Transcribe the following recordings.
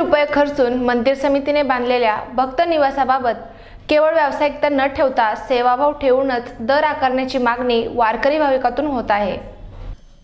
रुपये खर्चून मंदिर समितीने बांधलेल्या भक्त निवासाबाबत केवळ व्यावसायिकता न ठेवता सेवाभाव ठेवूनच दर आकारण्याची मागणी वारकरी भाविकातून होत आहे.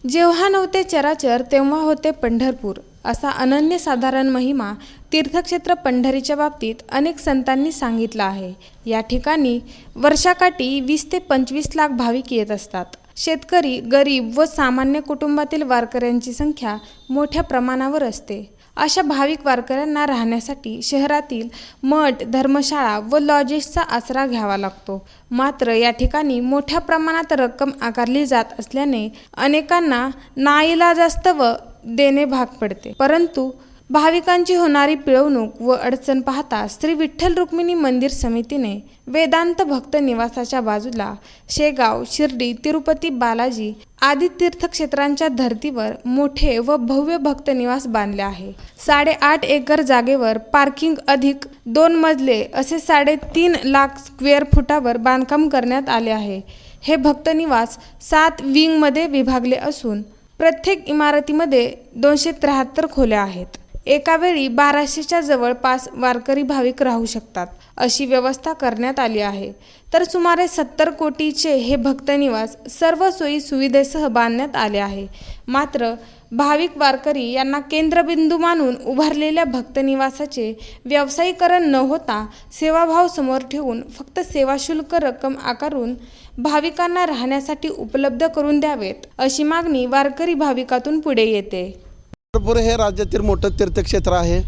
जेव्हा नव्हते चराचर तेव्हा होते पंढरपूर असा अनन्यसाधारण महिमा तीर्थक्षेत्र पंढरीच्या बाबतीत अनेक संतांनी सांगितला आहे. या ठिकाणी वर्षाकाठी वीस ते पंचवीस लाख भाविक येत असतात. शेतकरी गरीब व सामान्य कुटुंबातील वारकऱ्यांची संख्या मोठ्या प्रमाणावर असते. अशा भाविक वारकऱ्यांना राहण्यासाठी शहरातील मठ धर्मशाळा व लॉजेसचा आसरा घ्यावा लागतो. मात्र या ठिकाणी मोठ्या प्रमाणात रक्कम आकारली जात असल्याने अनेकांना नाईलाजास्तव देणे भाग पडते. परंतु भाविकांची होणारी पिळवणूक व अडचण पाहता श्री विठ्ठल रुक्मिणी मंदिर समितीने वेदांत भक्त निवासाच्या बाजूला शेगाव शिर्डी तिरुपती बालाजी आदी तीर्थक्षेत्रांच्या धर्तीवर मोठे व भव्य भक्त निवास बांधले आहे. साडेआठ एकर जागेवर पार्किंग अधिक दोन मजले असे साडेतीन लाख स्क्वेअर फुटावर बांधकाम करण्यात आले आहे. हे भक्त निवास सात विंगमध्ये विभागले असून प्रत्येक इमारतीमध्ये दोनशे त्र्याहत्तर खोल्या आहेत. एकावेळी बाराशेच्या जवळपास वारकरी भाविक राहू शकतात अशी व्यवस्था करण्यात आली आहे. तर सुमारे सत्तर कोटीचे हे भक्तनिवास सर्व सोयी सुविधेसह बांधण्यात आले आहे. मात्र भाविक वारकरी यांना केंद्रबिंदू मानून उभारलेल्या भक्तनिवासाचे व्यावसायीकरण न होता सेवाभाव समोर ठेवून फक्त सेवाशुल्क रक्कम आकारून भाविकांना राहण्यासाठी उपलब्ध करून द्यावेत अशी मागणी वारकरी भाविकातून पुढे येते. पंढरपूर हे राज्यातील मोठं तीर्थक्षेत्र आहे.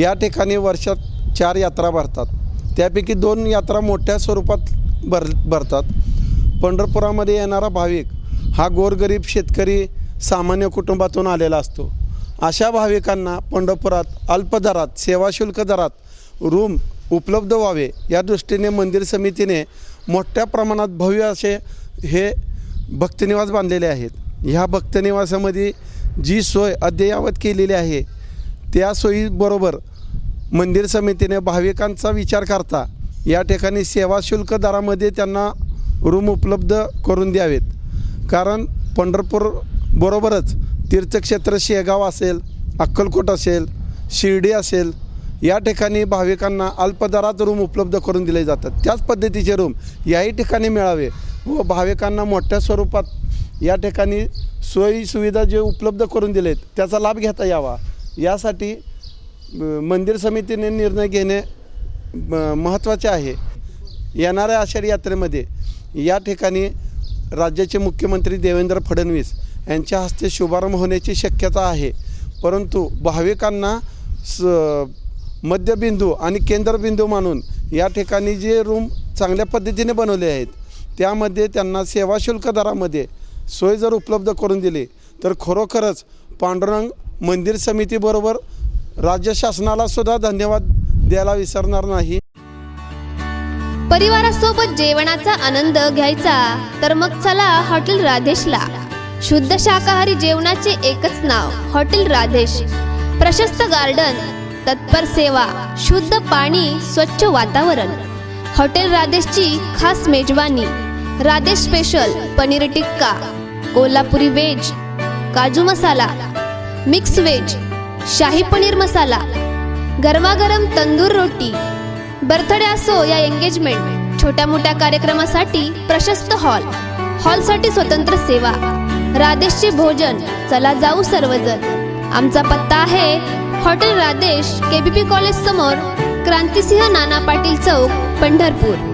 या ठिकाणी वर्षात चार यात्रा भरतात. त्यापैकी दोन यात्रा मोठ्या स्वरूपात भर भरतात. पंढरपुरामध्ये येणारा भाविक हा गोरगरीब शेतकरी सामान्य कुटुंबातून आलेला असतो. अशा भाविकांना पंढरपुरात अल्प दरात सेवाशुल्क दरात रूम उपलब्ध व्हावे या दृष्टीने मंदिर समितीने मोठ्या प्रमाणात भव्य असे हे भक्तनिवास बांधलेले आहेत. ह्या भक्तनिवासामध्ये जी सोय अद्ययावत केलेली आहे त्या सोयीबरोबर मंदिर समितीने भाविकांचा विचार करता या ठिकाणी सेवा शुल्क दरामध्ये त्यांना रूम उपलब्ध करून द्यावेत. कारण पंढरपूर बरोबरच तीर्थक्षेत्र शेगाव असेल अक्कलकोट असेल शिर्डी असेल या ठिकाणी भाविकांना अल्पदरात रूम उपलब्ध करून दिले जातात. त्याच पद्धतीचे रूम याही ठिकाणी मिळावे व भाविकांना मोठ्या स्वरूपात या ठिकाणी सोयी सुविधा जे उपलब्ध करून दिलेत त्याचा लाभ घेता यावा. यासाठी मंदिर समितीने निर्णय घेणे म- महत्त्वाचे आहे. येणाऱ्या आषाढी यात्रेमध्ये या ठिकाणी राज्याचे मुख्यमंत्री देवेंद्र फडणवीस यांच्या हस्ते शुभारंभ होण्याची शक्यता आहे. परंतु भाविकांना स मध्यबिंदू आणि केंद्रबिंदू मानून या ठिकाणी जे रूम चांगल्या पद्धतीने बनवले आहेत त्यामध्ये त्यांना सेवाशुल्क दरामध्ये सोय जर उपलब्ध करून दिली तर खरोखरच पांडुरंग मंदिर समितीबरोबर राज्य शासनाला सुद्धा धन्यवाद द्यायला विसरणार नाही. परिवारासोबत जेवणाचा आनंद घ्यायचा तर मग चला हॉटेल राधेशला. शुद्ध शाकाहारी जेवणाचे एकच नाव हॉटेल राधेश. प्रशस्त गार्डन तत्पर सेवा शुद्ध पाणी स्वच्छ वातावरण. हॉटेल राधेशची खास मेजवानी. राधेश स्पेशल पनीर टिक्का. कोल्हापुरी व्हेज काजू मसाला मिक्स व्हेज शाही पनीर मसाला गरमागरम तंदूर रोटी बर्थडे असो या एंगेजमेंट छोट्या मोठ्या कार्यक्रमासाठी प्रशस्त हॉल हॉलसाठी स्वतंत्र सेवा. राधेशचे भोजन चला जाऊ सर्वजण. आमचा पत्ता आहे हॉटेल राधेश केबीपी कॉलेज समोर क्रांतिसिंह नाना पाटील चौक पंढरपूर.